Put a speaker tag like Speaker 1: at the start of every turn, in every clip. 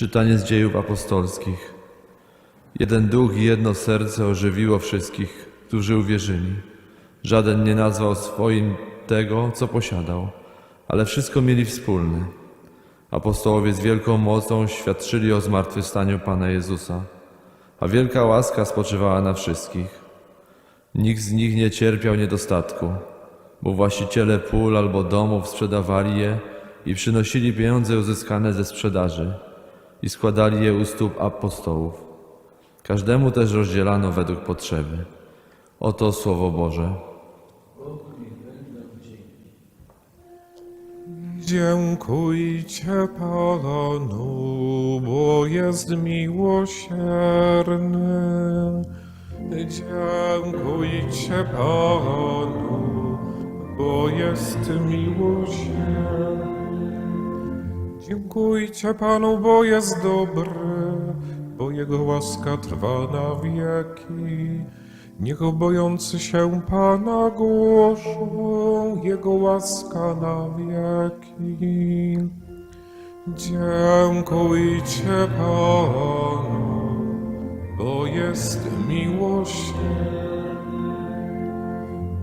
Speaker 1: Czytanie z dziejów apostolskich. Jeden duch i jedno serce ożywiło wszystkich, którzy uwierzyli. Żaden nie nazwał swoim tego, co posiadał, ale wszystko mieli wspólne. Apostołowie z wielką mocą świadczyli o zmartwychwstaniu Pana Jezusa, a wielka łaska spoczywała na wszystkich. Nikt z nich nie cierpiał niedostatku, bo właściciele pól albo domów sprzedawali je i przynosili pieniądze uzyskane ze sprzedaży i składali je u stóp apostołów. Każdemu też rozdzielano według potrzeby. Oto Słowo Boże.
Speaker 2: Dziękujcie Panu, bo jest miłosierny. Dziękujcie Panu, bo jest miłosierny. Dziękujcie Panu, bo jest dobry, bo Jego łaska trwa na wieki. Niech bojący się Pana głoszą, Jego łaska na wieki. Dziękujcie Panu, bo jest miłosierny.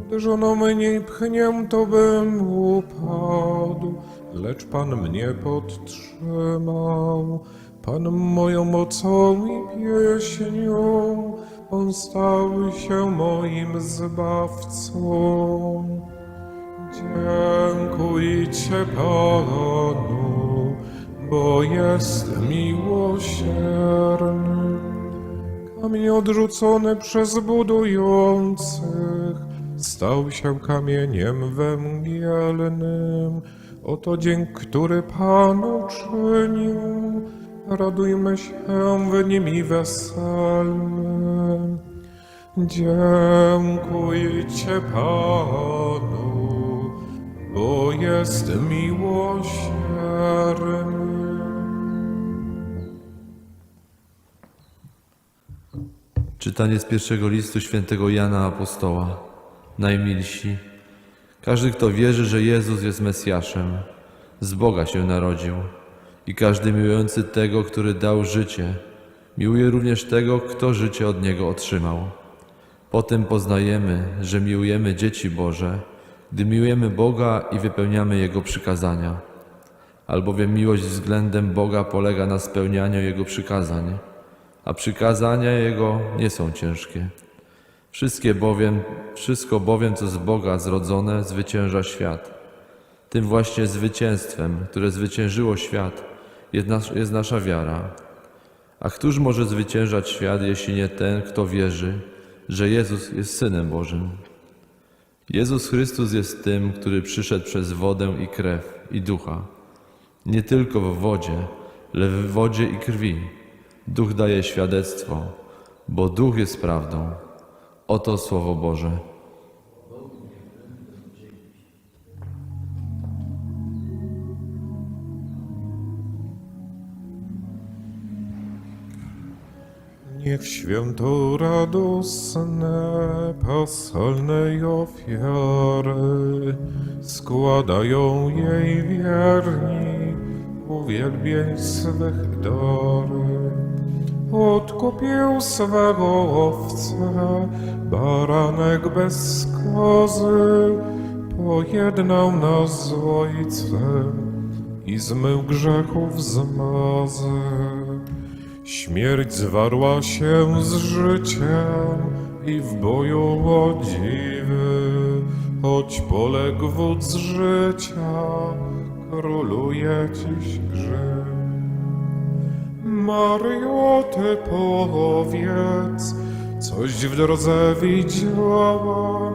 Speaker 2: Uderzono mnie i pchnięto bym upadł, lecz Pan mnie podtrzymał. Pan moją mocą i pieśnią, On stał się moim zbawcą. Dziękujcie Panu, bo jest miłosierny. Kamień odrzucony przez budujących stał się kamieniem węgielnym. Oto dzień, który Pan uczynił. Radujmy się w nim i weselmy. Dziękujcie Panu, bo jest miłosierny.
Speaker 1: Czytanie z pierwszego listu świętego Jana Apostoła. Najmilsi. Każdy, kto wierzy, że Jezus jest Mesjaszem, z Boga się narodził. I każdy miłujący tego, który dał życie, miłuje również tego, kto życie od Niego otrzymał. Potem poznajemy, że miłujemy dzieci Boże, gdy miłujemy Boga i wypełniamy Jego przykazania. Albowiem miłość względem Boga polega na spełnianiu Jego przykazań, a przykazania Jego nie są ciężkie. Wszystkie bowiem, wszystko bowiem, co z Boga zrodzone, zwycięża świat. Tym właśnie zwycięstwem, które zwyciężyło świat, jest, nas, jest nasza wiara. A któż może zwyciężać świat, jeśli nie ten, kto wierzy, że Jezus jest Synem Bożym? Jezus Chrystus jest tym, który przyszedł przez wodę i krew i ducha. Nie tylko w wodzie, lecz w wodzie i krwi. Duch daje świadectwo, bo duch jest prawdą. Oto Słowo Boże.
Speaker 2: Niech święto radosne paschalnej ofiary składają jej wierni uwielbień swych dary. Odkupił swego owce, baranek bez kozy, pojednał nas z Ojcem i zmył grzechów zmazy. Śmierć zwarła się z życiem i w boju o dziwy, choć poległ wódz życia, króluje dziś grzech. Mario, ty powiedz, coś w drodze widziała,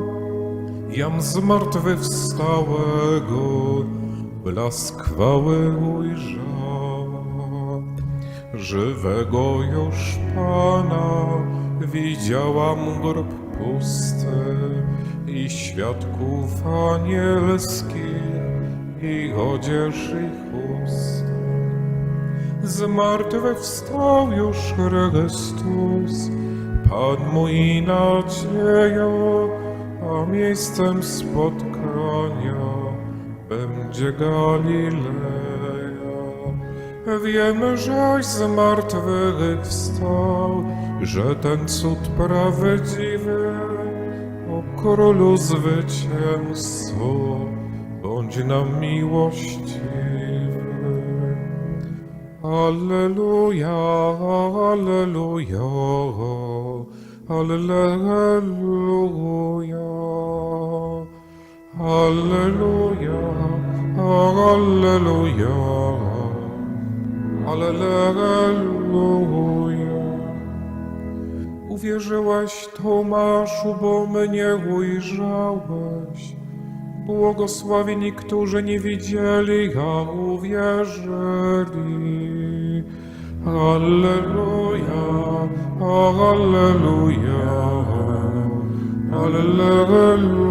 Speaker 2: jam zmartwychwstałego, blask chwały ujrzała. Żywego już Pana widziałam grób pusty i świadków anielskich i odzież ich. Zmartwychwstał już Chrystus, Pan mój nadzieja, a miejscem spotkania będzie Galileja. Wiemy, żeś z martwych wstał, że ten cud prawdziwy o królu zwycięstwo bądź nam miłościwy. Alleluja, alleluja, alleluja, alleluja, alleluja, alleluja. Uwierzyłeś, Tomaszu, bo mnie ujrzałeś. Błogosławieni, którzy nie widzieli, a uwierzyli. Alleluja, alleluja, alleluja.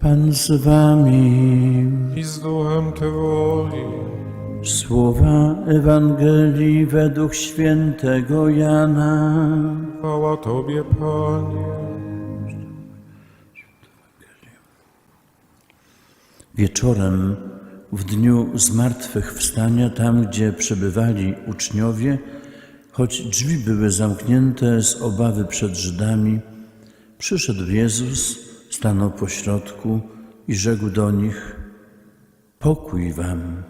Speaker 3: Pan z wami.
Speaker 2: I z duchem Twoi,
Speaker 3: Słowa Ewangelii według świętego Jana.
Speaker 2: chwała Tobie, Panie.
Speaker 3: Wieczorem, w dniu zmartwychwstania, tam gdzie przebywali uczniowie, choć drzwi były zamknięte z obawy przed Żydami, przyszedł Jezus, stanął pośrodku i rzekł do nich: Pokój wam.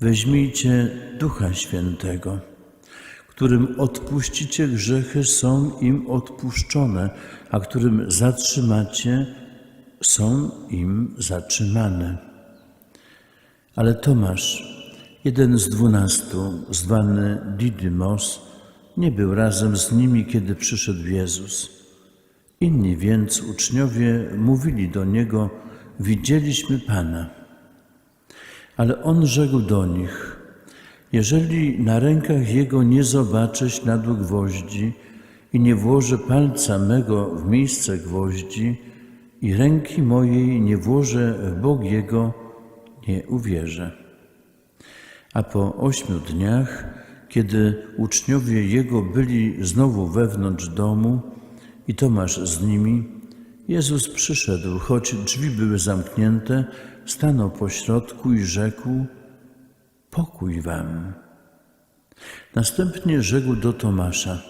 Speaker 3: Weźmijcie Ducha Świętego, którym odpuścicie grzechy, są im odpuszczone, a którym zatrzymacie, są im zatrzymane. Ale Tomasz, jeden z dwunastu, zwany Didymos, nie był razem z nimi, kiedy przyszedł Jezus. Inni więc uczniowie mówili do niego: Widzieliśmy Pana. Ale on rzekł do nich: Jeżeli na rękach jego nie zobaczę śladu gwoździ i nie włożę palca mego w miejsce gwoździ i ręki mojej nie włożę w bok jego, nie uwierzę. A po ośmiu dniach, kiedy uczniowie jego byli znowu wewnątrz domu i Tomasz z nimi, Jezus przyszedł, choć drzwi były zamknięte, stanął pośrodku i rzekł: Pokój wam. Następnie rzekł do Tomasza: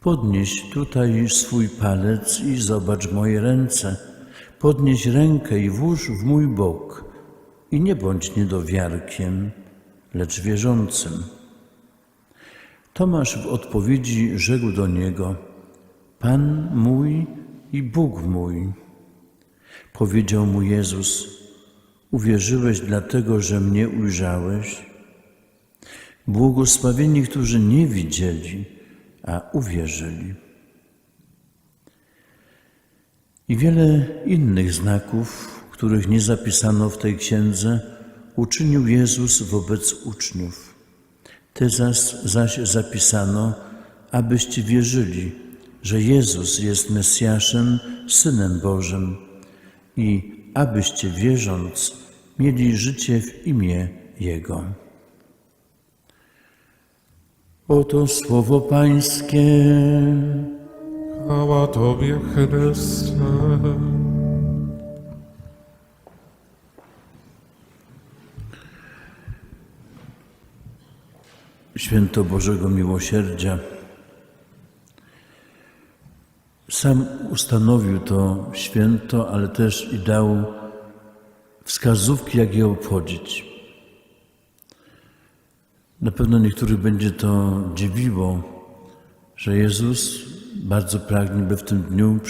Speaker 3: Podnieś tutaj swój palec i zobacz moje ręce. Podnieś rękę i włóż w mój bok. I nie bądź niedowiarkiem, lecz wierzącym. Tomasz w odpowiedzi rzekł do niego: Pan mój i Bóg mój. Powiedział mu Jezus: Uwierzyłeś dlatego, że mnie ujrzałeś? Błogosławieni, którzy nie widzieli, a uwierzyli. I wiele innych znaków, których nie zapisano w tej księdze, uczynił Jezus wobec uczniów. Te zaś, zapisano, abyście wierzyli, że Jezus jest Mesjaszem, Synem Bożym i abyście wierząc mieli życie w imię Jego. Oto słowo Pańskie.
Speaker 2: Chwała Tobie, Chryste.
Speaker 3: Święto Bożego Miłosierdzia. Sam ustanowił to święto, ale też i dał wskazówki, jak je obchodzić. Na pewno niektórych będzie to dziwiło, że Jezus bardzo pragnie, by w tym dniu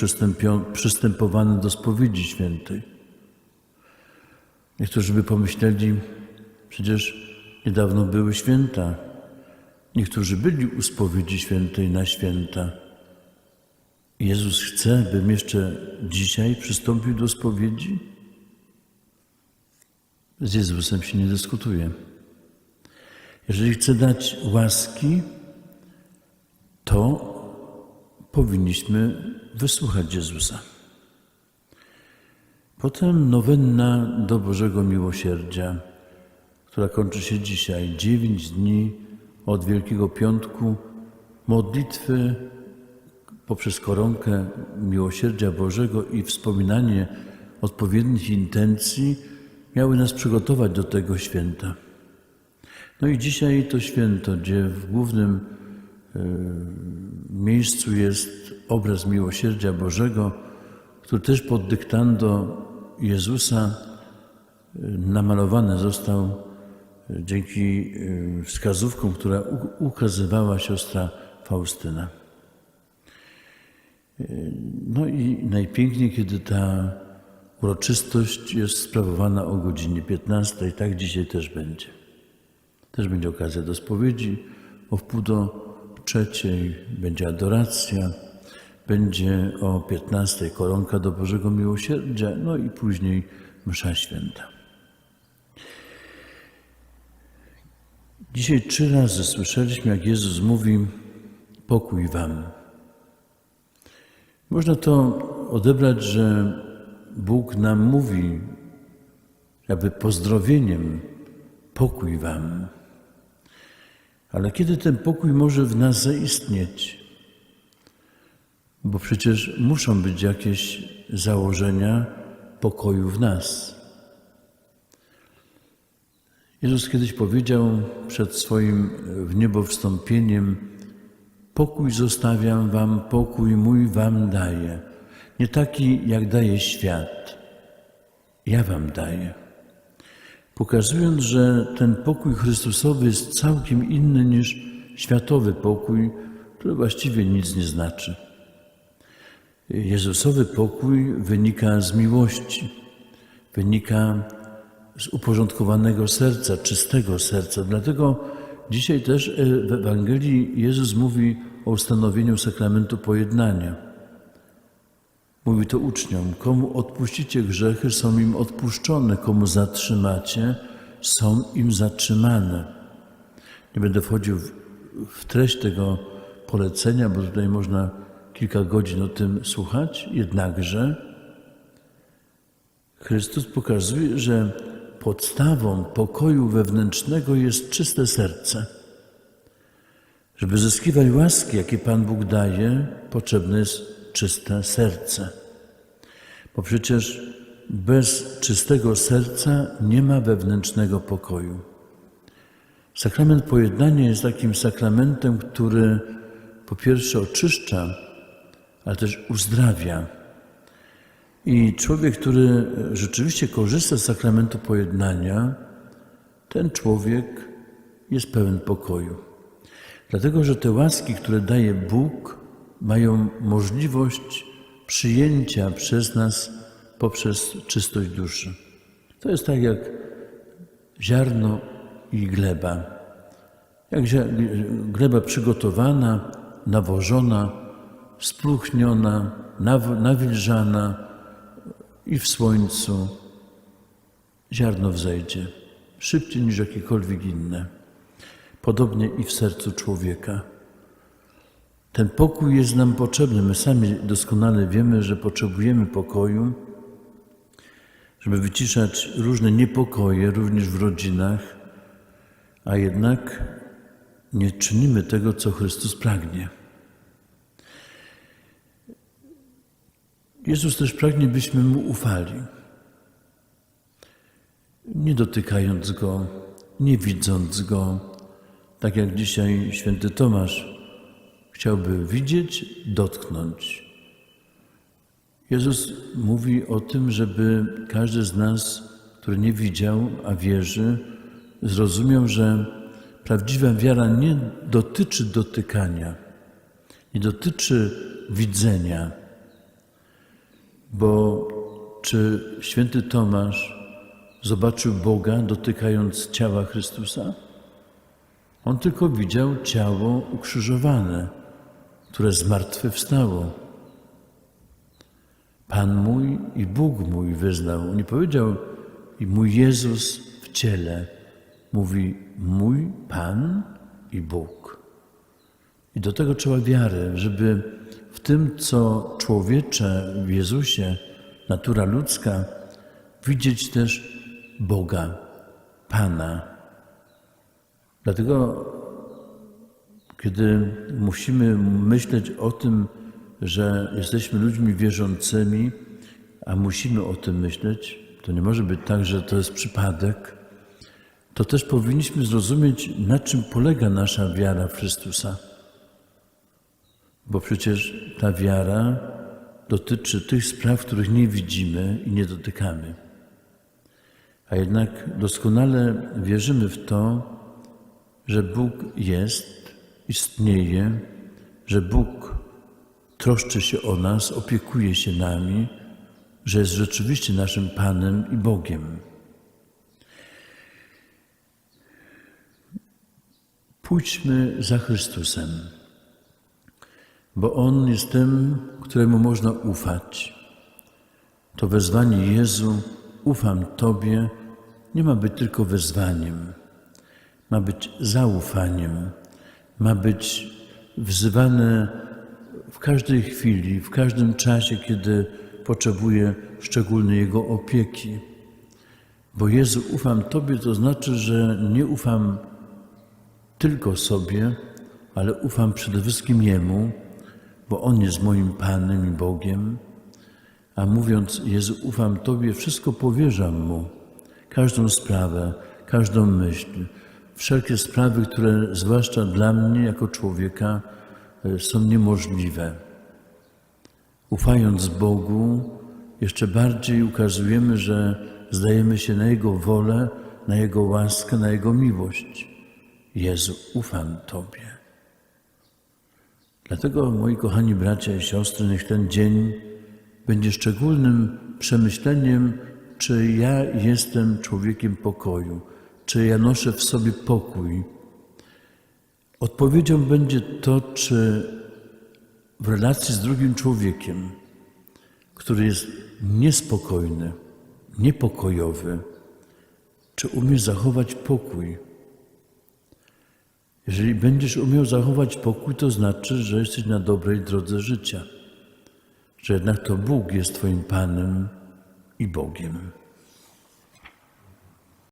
Speaker 3: przystępowano do spowiedzi świętej. Niektórzy by pomyśleli, przecież niedawno były święta. Niektórzy byli u spowiedzi świętej na święta. Jezus chce, bym jeszcze dzisiaj przystąpił do spowiedzi? Z Jezusem się nie dyskutuje. Jeżeli chce dać łaski, to powinniśmy wysłuchać Jezusa. Potem nowenna do Bożego Miłosierdzia, która kończy się dzisiaj. Dziewięć dni od Wielkiego Piątku modlitwy poprzez koronkę Miłosierdzia Bożego i wspominanie odpowiednich intencji miały nas przygotować do tego święta. No i dzisiaj to święto, gdzie w głównym e, miejscu jest obraz Miłosierdzia Bożego, który też pod dyktando Jezusa e, namalowany został e, dzięki wskazówkom, które u- ukazywała siostra Faustyna. No i najpiękniej, kiedy ta uroczystość jest sprawowana o godzinie 15, tak dzisiaj też będzie. Też będzie okazja do spowiedzi. O wpół do trzeciej będzie adoracja. Będzie o 15 koronka do Bożego Miłosierdzia, no i później msza święta. Dzisiaj trzy razy słyszeliśmy, jak Jezus mówi: Pokój Wam. Można to odebrać, że Bóg nam mówi, jakby pozdrowieniem: Pokój Wam. Ale kiedy ten pokój może w nas zaistnieć? Bo przecież muszą być jakieś założenia pokoju w nas. Jezus kiedyś powiedział przed swoim w niebo wstąpieniem: Pokój zostawiam wam, pokój mój wam daję. Nie taki, jak daje świat. Ja wam daję. Pokazując, że ten pokój Chrystusowy jest całkiem inny niż światowy pokój, który właściwie nic nie znaczy. Jezusowy pokój wynika z miłości, wynika z uporządkowanego serca, czystego serca. Dlatego dzisiaj też e, w Ewangelii Jezus mówi o ustanowieniu sakramentu pojednania. Mówi to uczniom: komu odpuścicie grzechy, są im odpuszczone, komu zatrzymacie, są im zatrzymane. Nie będę wchodził w, w treść tego polecenia, bo tutaj można kilka godzin o tym słuchać, jednakże Chrystus pokazuje, że podstawą pokoju wewnętrznego jest czyste serce. Żeby zyskiwać łaski, jakie Pan Bóg daje, potrzebne jest czyste serce. Bo przecież bez czystego serca nie ma wewnętrznego pokoju. Sakrament pojednania jest takim sakramentem, który po pierwsze oczyszcza, ale też uzdrawia. I człowiek, który rzeczywiście korzysta z sakramentu pojednania, ten człowiek jest pełen pokoju. Dlatego, że te łaski, które daje Bóg, mają możliwość przyjęcia przez nas poprzez czystość duszy. To jest tak jak ziarno i gleba. Jak gleba przygotowana, nawożona, spróchniona, naw- nawilżana i w słońcu ziarno wzejdzie szybciej niż jakiekolwiek inne. Podobnie i w sercu człowieka. Ten pokój jest nam potrzebny. My sami doskonale wiemy, że potrzebujemy pokoju, żeby wyciszać różne niepokoje, również w rodzinach, a jednak nie czynimy tego, co Chrystus pragnie. Jezus też pragnie, byśmy Mu ufali. Nie dotykając Go, nie widząc Go, tak jak dzisiaj święty Tomasz chciałby widzieć, dotknąć. Jezus mówi o tym, żeby każdy z nas, który nie widział, a wierzy, zrozumiał, że prawdziwa wiara nie dotyczy dotykania, nie dotyczy widzenia, bo czy święty Tomasz zobaczył Boga dotykając ciała Chrystusa? On tylko widział ciało ukrzyżowane, które zmartwychwstało. Pan mój i Bóg mój wyznał. Nie powiedział i mój Jezus w ciele mówi mój Pan i Bóg. I do tego trzeba wiary, żeby w tym, co człowiecze w Jezusie, natura ludzka, widzieć też Boga, Pana. Dlatego, kiedy musimy myśleć o tym, że jesteśmy ludźmi wierzącymi, a musimy o tym myśleć, to nie może być tak, że to jest przypadek, to też powinniśmy zrozumieć, na czym polega nasza wiara w Chrystusa. Bo przecież ta wiara dotyczy tych spraw, których nie widzimy i nie dotykamy. A jednak doskonale wierzymy w to, że Bóg jest, istnieje, że Bóg troszczy się o nas, opiekuje się nami, że jest rzeczywiście naszym Panem i Bogiem. Pójdźmy za Chrystusem, bo On jest tym, któremu można ufać. To wezwanie Jezu, ufam Tobie, nie ma być tylko wezwaniem, ma być zaufaniem, ma być wzywane w każdej chwili, w każdym czasie, kiedy potrzebuje szczególnej Jego opieki. Bo Jezu, ufam Tobie, to znaczy, że nie ufam tylko sobie, ale ufam przede wszystkim Jemu, bo On jest moim Panem i Bogiem. A mówiąc, Jezu, ufam Tobie, wszystko powierzam Mu. Każdą sprawę, każdą myśl, wszelkie sprawy, które zwłaszcza dla mnie jako człowieka e, są niemożliwe. Ufając Bogu, jeszcze bardziej ukazujemy, że zdajemy się na Jego wolę, na Jego łaskę, na Jego miłość. Jezu, ufam Tobie. Dlatego, moi kochani bracia i siostry, niech ten dzień będzie szczególnym przemyśleniem, czy ja jestem człowiekiem pokoju, czy ja noszę w sobie pokój. Odpowiedzią będzie to, czy w relacji z drugim człowiekiem, który jest niespokojny, niepokojowy, czy umiesz zachować pokój. Jeżeli będziesz umiał zachować pokój, to znaczy, że jesteś na dobrej drodze życia, że jednak to Bóg jest Twoim Panem i Bogiem.